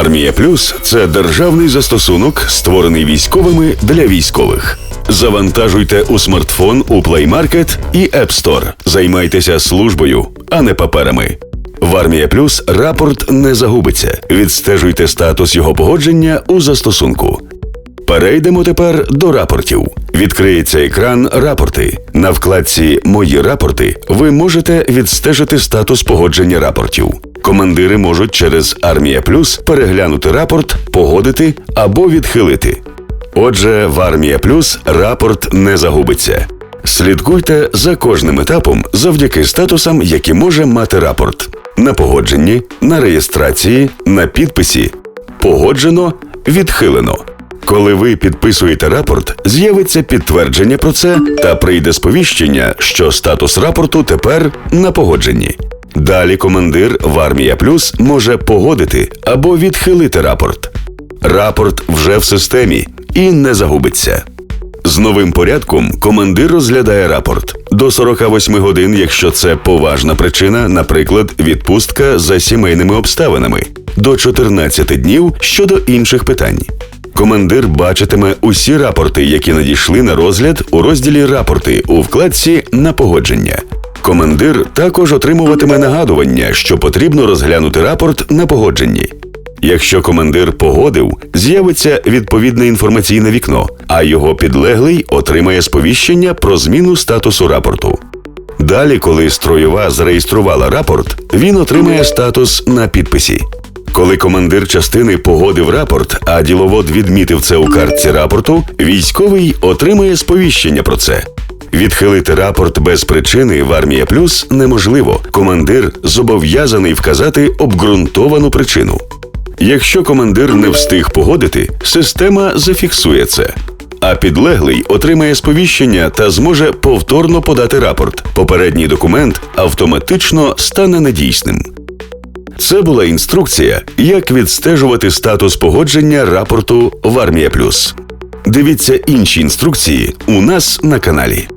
Армія Плюс це державний застосунок, створений військовими для військових. Завантажуйте у смартфон у Play Market і App Store. Займайтеся службою, а не паперами. В Армія Плюс рапорт не загубиться. Відстежуйте статус його погодження у застосунку. Перейдемо тепер до рапортів. Відкриється екран Рапорти. На вкладці Мої рапорти ви можете відстежити статус погодження рапортів. Командири можуть через Армія Плюс переглянути рапорт, погодити або відхилити. Отже, в Армія Плюс рапорт не загубиться. Слідкуйте за кожним етапом завдяки статусам, які може мати рапорт: на погодженні, на реєстрації, на підписі, погоджено, відхилено. Коли ви підписуєте рапорт, з'явиться підтвердження про це та прийде сповіщення, що статус рапорту тепер на погодженні. Далі командир в Армія Плюс може погодити або відхилити рапорт. Рапорт вже в системі і не загубиться. З новим порядком командир розглядає рапорт до 48 годин, якщо це поважна причина, наприклад, відпустка за сімейними обставинами, до 14 днів щодо інших питань. Командир бачитиме усі рапорти, які надійшли на розгляд у розділі Рапорти у вкладці на погодження. Командир також отримуватиме нагадування, що потрібно розглянути рапорт на погодженні. Якщо командир погодив, з'явиться відповідне інформаційне вікно, а його підлеглий отримає сповіщення про зміну статусу рапорту. Далі, коли строєва зареєструвала рапорт, він отримає статус на підписі. Коли командир частини погодив рапорт, а діловод відмітив це у картці рапорту, військовий отримає сповіщення про це. Відхилити рапорт без причини в Армія Плюс неможливо. Командир зобов'язаний вказати обґрунтовану причину. Якщо командир не встиг погодити, система зафіксує це. А підлеглий отримає сповіщення та зможе повторно подати рапорт. Попередній документ автоматично стане недійсним. Це була інструкція, як відстежувати статус погодження рапорту в Армія Плюс. Дивіться інші інструкції у нас на каналі.